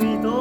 감사합니다.